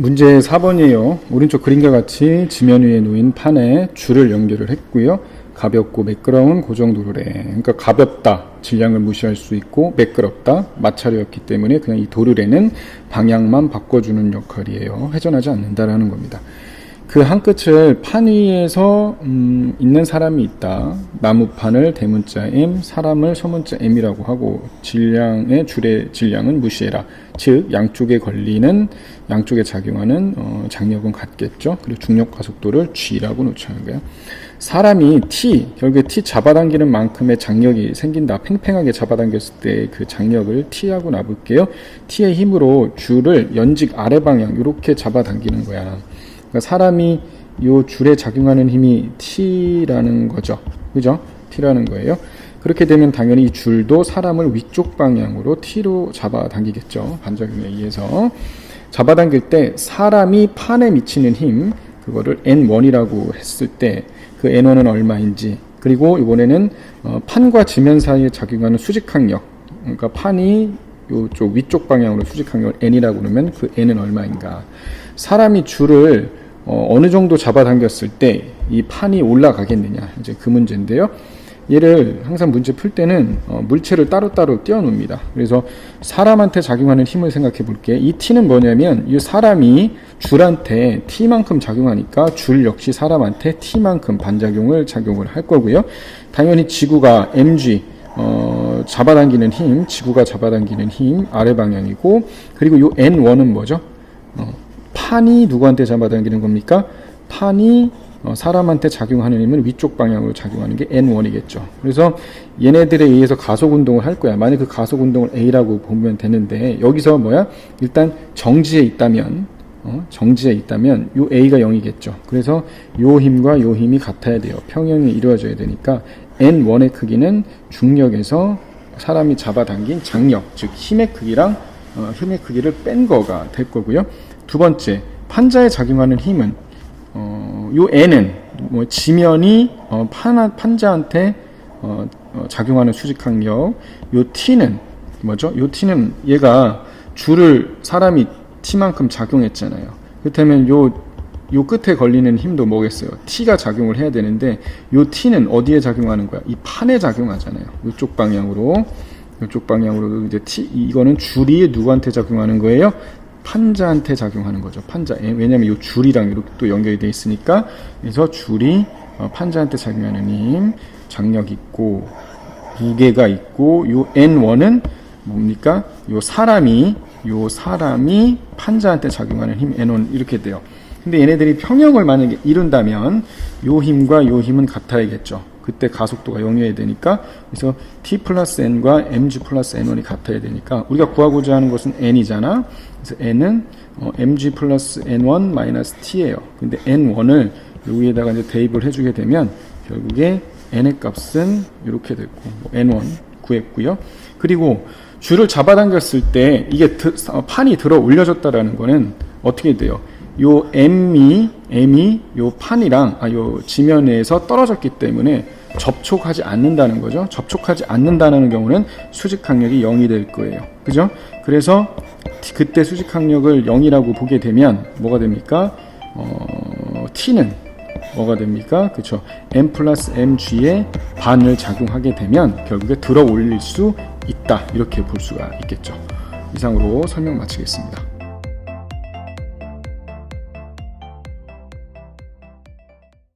문제 4번이에요. 오른쪽 그림과 같이 지면 위에 놓인 판에 줄을 연결을 했고요. 가볍고 매끄러운 고정 도르래. 그러니까 가볍다. 질량을 무시할 수 있고 매끄럽다. 마찰이었기 때문에 그냥 이 도르래는 방향만 바꿔주는 역할이에요. 회전하지 않는다라는 겁니다. 그 한 끝을 판 위에서 음, 있는 사람이 있다. 나무판을 대문자 M, 사람을 소문자 M이라고 하고 질량의 줄의 질량은 무시해라. 즉 양쪽에 걸리는 양쪽에 작용하는 어, 장력은 같겠죠. 그리고 중력 가속도를 G라고 놓자는 거예요. 사람이 T 결국에 T 잡아당기는 만큼의 장력이 생긴다. 팽팽하게 잡아당겼을 때 그 장력을 T하고 놔볼게요. T의 힘으로 줄을 연직 아래 방향 이렇게 잡아당기는 거야. 그러니까 사람이 요 줄에 작용하는 힘이 T라는 거죠. 그죠? T라는 거예요. 그렇게 되면 당연히 이 줄도 사람을 위쪽 방향으로 T로 잡아당기겠죠. 반작용에 의해서. 잡아당길 때 사람이 판에 미치는 힘, 그거를 N1이라고 했을 때 그 N1은 얼마인지, 그리고 이번에는 어, 판과 지면 사이에 작용하는 수직항력, 그러니까 판이 요쪽 위쪽 방향으로 수직항력을 N이라고 그러면 그 N은 얼마인가. 사람이 줄을 어, 느 정도 잡아당겼을 때 이 판이 올라가겠느냐. 이제 그 문제인데요. 얘를 항상 문제 풀 때는 어, 물체를 따로따로 띄워놓습니다. 그래서 사람한테 작용하는 힘을 생각해 볼게. 이 T는 뭐냐면 이 사람이 줄한테 T만큼 작용하니까 줄 역시 사람한테 T만큼 반작용을 작용을 할 거고요. 당연히 지구가 mg 어, 잡아당기는 힘, 지구가 잡아당기는 힘 아래 방향이고 그리고 이 n1은 뭐죠? 어, 판이 누구한테 잡아당기는 겁니까? 판이 어, 사람한테 작용하는 힘은 위쪽 방향으로 작용하는 게 N1이겠죠. 그래서 얘네들에 의해서 가속 운동을 할 거야. 만약 그 가속 운동을 A라고 보면 되는데 여기서 뭐야? 일단 정지에 있다면 어, 정지에 있다면 요 A가 0이겠죠. 그래서 요 힘과 요 힘이 같아야 돼요. 평형이 이루어져야 되니까 N1의 크기는 중력에서 사람이 잡아당긴 장력, 즉 힘의 크기랑 어, 힘의 크기를 뺀 거가 될 거고요. 두 번째, 판자에 작용하는 힘은 어, 요 N은 뭐 지면이 어, 판, 판자한테 어, 어, 작용하는 수직항력, 요 T는 뭐죠? 요 T는 얘가 줄을 사람이 T만큼 작용했잖아요. 그렇다면 요, 요 끝에 걸리는 힘도 뭐겠어요? T가 작용을 해야 되는데 요 T는 어디에 작용하는 거야? 이 판에 작용하잖아요. 이쪽 방향으로. 이쪽 방향으로 이제 T 이거는 줄이 누구한테 작용하는 거예요? 판자한테 작용하는 거죠. 판자. 예, 왜냐면 이 줄이랑 이렇게 또 연결이 돼 있으니까 그래서 줄이 어, 판자한테 작용하는 힘, 장력 있고 무게가 있고 요 N1은 뭡니까? 요 사람이 요 사람이 판자한테 작용하는 힘 N1 이렇게 돼요. 근데 얘네들이 평형을 만약에 이룬다면 요 힘과 요 힘은 같아야겠죠. 그때 가속도가 0이어야 되니까 그래서 t 플러스 n과 mg 플러스 n1이 같아야 되니까 우리가 구하고자 하는 것은 n이잖아. 그래서 n은 어, mg 플러스 n1 마이너스 t예요. 근데 n1을 여기에다가 이제 대입을 해주게 되면 결국에 n의 값은 이렇게 됐고 뭐 n1 구했고요. 그리고 줄을 잡아당겼을 때 이게 드, 어, 판이 들어 올려졌다라는 거는 어떻게 돼요? 요 M이 M이 요 판이랑 아 요 지면에서 떨어졌기 때문에 접촉하지 않는다는 거죠. 접촉하지 않는다는 경우는 수직 항력이 0이 될 거예요. 그죠? 그래서 그때 수직 항력을 0이라고 보게 되면 뭐가 됩니까? 어, T는 뭐가 됩니까? 그렇죠. M 플러스 mg의 반을 작용하게 되면 결국에 들어 올릴 수 있다. 이렇게 볼 수가 있겠죠. 이상으로 설명 마치겠습니다.